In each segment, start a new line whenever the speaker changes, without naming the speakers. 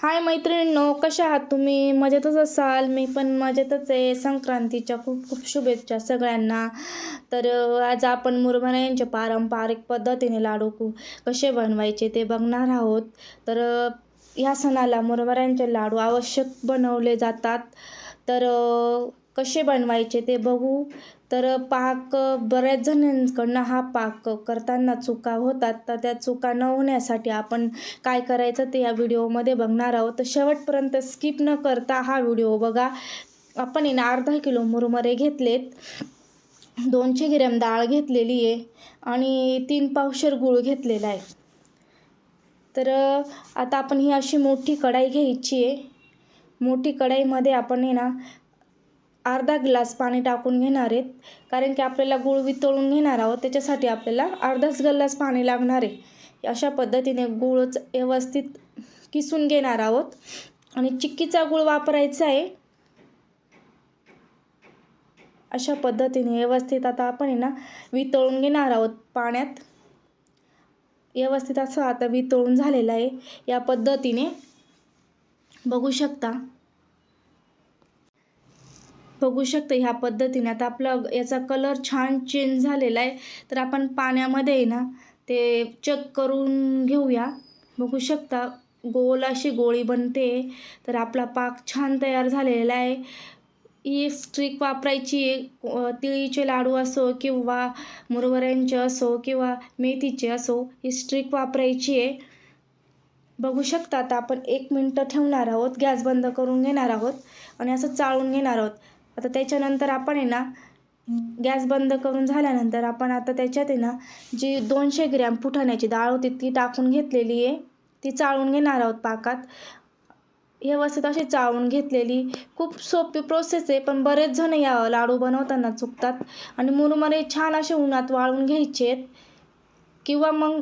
हाय मैत्रिणींनो कशा आहात तुम्ही? मजेतच असाल? मी पण मजेतच आहे. संक्रांतीच्या खूप खूप शुभेच्छा सगळ्यांना. तर आज आपण मुरमुरा यांच्या पारंपरिक पद्धतीने लाडू कसे बनवायचे ते बघणार आहोत. तर ह्या सणाला मुरभऱ्यांचे लाडू आवश्यक बनवले जातात. तर कसे बनवायचे ते बघू. तर पाक बऱ्याच जणांकडनं हा पाक करताना चुका होतात. तर त्या चुका न होण्यासाठी आपण काय करायचं ते या व्हिडिओमध्ये बघणार आहोत. तर शेवटपर्यंत स्किप न करता हा व्हिडिओ बघा. आपण आहे ना अर्धा किलो मुरमुरे घेतलेत. दोनशे ग्रॅम डाळ घेतलेली आहे आणि तीन पावशर गूळ घेतलेला आहे. तर आता आपण ही अशी मोठी कढाई घ्यायची आहे. मोठी कढाईमध्ये आपण आहे ना अर्धा ग्लास पाणी टाकून घेणार आहेत. कारण की आपल्याला गूळ वितळून घेणार आहोत त्याच्यासाठी आपल्याला अर्धाच ग्लास पाणी लागणार आहे. अशा पद्धतीने गूळच व्यवस्थित किसून घेणार आहोत. आणि चिक्कीचा गूळ वापरायचा आहे. अशा पद्धतीने व्यवस्थित आता आपण आहे ना वितळून घेणार आहोत पाण्यात. व्यवस्थित असं आता वितळून झालेलं आहे. या पद्धतीने बघू शकता. बघू शकता ह्या पद्धतीने. आता आपला याचा कलर छान चेंज झालेला आहे. तर आपण पाण्यामध्ये ना ते चेक करून घेऊया. बघू शकता गोल अशी गोळी बनते. तर आपला पाक छान तयार झालेला आहे. ही स्ट्रिक वापरायची आहे. तिळीचे लाडू असो किंवा मुरवऱ्यांचे असो किंवा मेथीचे असो ही स्ट्रिक वापरायची आहे. बघू शकता आता आपण एक मिनटं ठेवणार आहोत. गॅस बंद करून घेणार आहोत. आणि असं चाळून घेणार आहोत. आता त्याच्यानंतर आपण आहे ना गॅस बंद करून झाल्यानंतर आपण आता त्याच्यात आहे ना जी दोनशे ग्रॅम फुटाण्याची डाळ होती ती टाकून घेतलेली आहे. ती चाळून घेणार आहोत पाकात. व्यवस्थित अशी चाळून घेतलेली. खूप सोपी प्रोसेस आहे पण बरेच जण या लाडू बनवताना चुकतात. आणि मुरुमरे छान असे उन्हात वाळून घ्यायचे आहेत. किंवा मग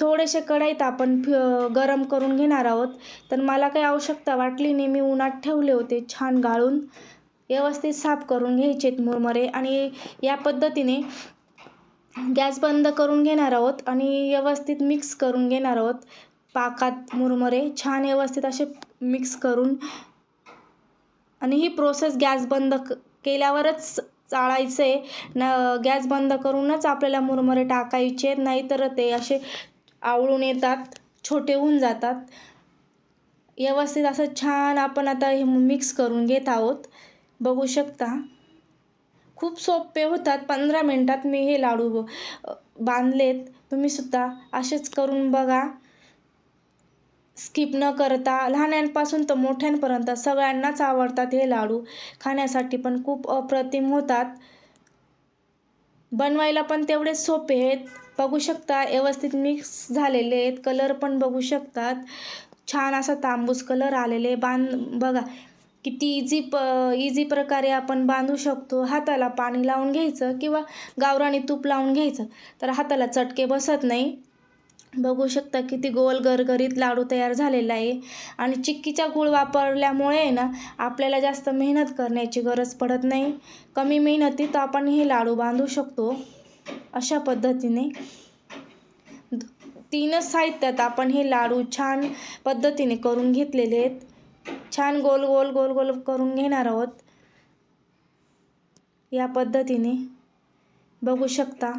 थोडेसे कढईत आपण फ- गरम करून घेणार आहोत. तर मला काही आवश्यकता वाटली नाही मी उन्हात ठेवले होते छान गाळून. व्यवस्थित साफ करून घ्यायचे आहेत मुरमुरे आणि या पद्धतीने गॅस बंद करून घेणार आहोत आणि व्यवस्थित मिक्स करून घेणार आहोत. पाकात मुरमुरे छान व्यवस्थित असे मिक्स करून. आणि ही प्रोसेस गॅस बंद क केल्यावरच चाळायचं. आहे न गॅस बंद करूनच आपल्याला मुरमुरे टाकायचे नाहीतर ते असे आवळून येतात छोटे होऊन जातात. व्यवस्थित असं छान आपण आता हे मिक्स करून घेत आहोत. बघू शकता. खूप सोपे होतात. पंधरा मिनटात मी हे लाडू बांधलेत. तुम्हीसुद्धा असेच करून बघा. स्किप न करता. लहानांपासून तर मोठ्यांपर्यंत सगळ्यांनाच आवडतात हे लाडू. खाण्यासाठी पण खूप अप्रतिम होतात. बनवायला पण तेवढेच सोपे आहेत. बघू शकता व्यवस्थित मिक्स झालेले आहेत. कलर पण बघू शकतात. छान असा तांबूस कलर आलेले बांध बघा. किती इझी प इझी प्रकारे आपण बांधू शकतो. हाताला पाणी लावून घ्यायचं किंवा गावरानी तूप लावून घ्यायचं. तर हाताला चटके बसत नाही. बघू शकता किती गोल गरगरीत लाडू तयार झालेला आहे. आणि चिक्कीचा गूळ वापरल्यामुळे ना आपल्याला जास्त मेहनत करण्याची गरज पडत नाही. कमी मेहनतीत आपण हे लाडू बांधू शकतो. अशा पद्धतीने तीनच साहित्यात आपण हे लाडू छान पद्धतीने करून घेतलेले आहेत. छान गोल गोल गोल गोल करून घेणार आहोत. या पद्धतीने. बघू शकता.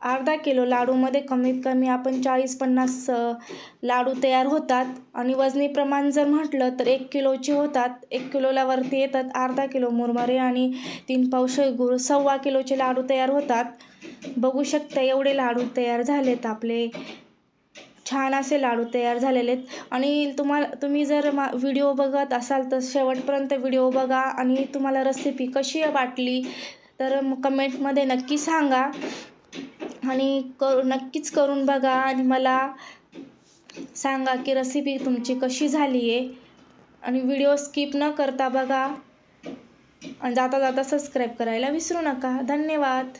अर्धा किलो लाडूमध्ये कमीत कमी आपण चाळीस पन्नास लाडू तयार होतात. आणि वजनी प्रमाण जर म्हटलं तर एक किलोचे होतात. एक किलोला वरती येतात अर्धा किलो मुरमरे आणि तीन पावशे गुळ सव्वा किलोचे लाडू तयार होतात. बघू शकता एवढे लाडू तयार झालेत आपले. छान असे लाडू तयार झालेले आहेत. आणि तुम्हाला तुम्ही जर मा व्हिडिओ बघत असाल तर शेवटपर्यंत व्हिडिओ बघा आणि तुम्हाला रेसिपी कशी वाटली तर कमेंटमध्ये नक्की सांगा. आणि करू नक्कीच करून बघा आणि मला सांगा की रेसिपी तुमची कशी झाली आहे आणि व्हिडिओ स्किप न करता बघा. आणि जाता जाता सबस्क्राईब करायला विसरू नका. धन्यवाद.